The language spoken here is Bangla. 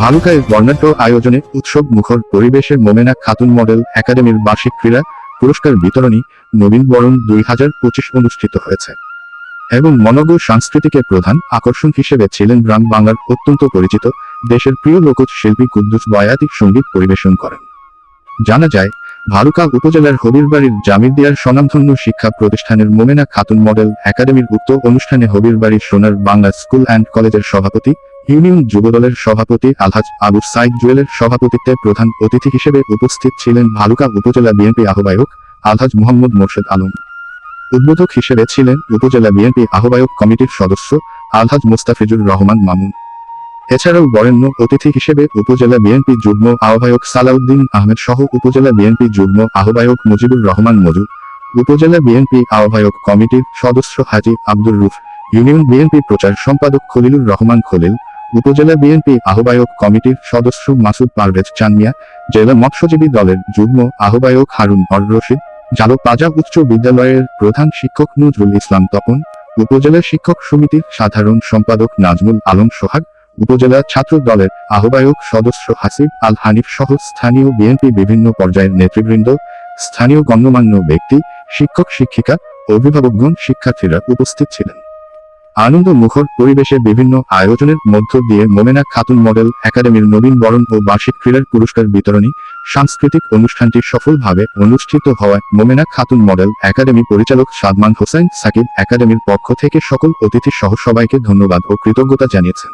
ভালুকায় বর্ণাঢ্য আয়োজনে উৎসব মুখর পরিবেশে মোমেনা খাতুন মডেল একাডেমির বার্ষিক ক্রীড়া পুরস্কার বিতরণী নবীন বরণ দুই হাজার পঁচিশ অনুষ্ঠিত হয়েছে। এবং মনজ্ঞ সাংস্কৃতিকের প্রধান আকর্ষণ হিসেবে ছিলেন গ্রাম বাংলার অত্যন্ত পরিচিত দেশের প্রিয় লোকজ শিল্পী কুদ্দুস বয়াতিক সংগীত পরিবেশন করেন। জানা যায়, ভালুকা উপজেলার হবিরবাড়ির জামিরদিয়ার স্বনামধন্য শিক্ষা প্রতিষ্ঠানের মোমেনা খাতুন মডেল একাডেমির উক্ত অনুষ্ঠানে হবিরবাড়ির সোনার বাংলা স্কুল অ্যান্ড কলেজের সভাপতি ইউনিয়ন যুবদলের সভাপতি আলহাজ আবু সাইদ জুয়েলের সভাপতিত্বে প্রধান অতিথি হিসেবে উপস্থিত ছিলেন ভালুকা উপজেলা বিএনপি আহ্বায়ক আলহাজ মোহাম্মদ মোর্শেদ আলম। উদ্বোধক হিসেবে ছিলেন উপজেলা বিএনপি আহ্বায়ক কমিটির সদস্য আলহাজ মোস্তাফিজুর রহমান মামুন। এছাড়াও বরেণ্য অতিথি হিসেবে উপজেলা বিএনপি যুগ্ম আহ্বায়ক সালাউদ্দিন আহমেদ সহ উপজেলা বিএনপি যুগ্ম আহ্বায়ক মুজিবুর রহমান মজু উপজেলা বিএনপি আহ্বায়ক কমিটির সদস্য হাজি আব্দুর রুফ। ইউনিয়ন বিএনপি প্রচার সম্পাদক খলিলুর রহমান খলিল। উপজেলা বিএনপি আহ্বায়ক কমিটির সদস্য মাসুদ পারভেজ চানমিয়া, জেলা মৎস্যজীবী দলের যুগ্ম আহ্বায়ক হারুন অর রশিদ জালো পাজা উচ্চ বিদ্যালয়ের প্রধান শিক্ষক নজরুল ইসলাম তপন, উপজেলা শিক্ষক সমিতির সাধারণ সম্পাদক নাজমুল আলম সোহাগ, উপজেলা ছাত্র দলের আহ্বায়ক সদস্য হাসিব আল হানিফ সহ স্থানীয় বিএনপি বিভিন্ন পর্যায়ের নেতৃবৃন্দ, স্থানীয় গণ্যমান্য ব্যক্তি, শিক্ষক শিক্ষিকা, অভিভাবকগণ, শিক্ষার্থীরা উপস্থিত ছিলেন। আনন্দ মুখর পরিবেশে বিভিন্ন আয়োজনের মধ্য দিয়ে মোমেনা খাতুন মডেল একাডেমির নবীন বরণ ও বার্ষিক ক্রীড়ার পুরস্কার বিতরণী সাংস্কৃতিক অনুষ্ঠানটি সফলভাবে অনুষ্ঠিত হওয়ায় মোমেনা খাতুন মডেল একাডেমি পরিচালক সাদমান হোসেন সাকিব একাডেমির পক্ষ থেকে সকল অতিথি সহ সবাইকে ধন্যবাদ ও কৃতজ্ঞতা জানিয়েছেন।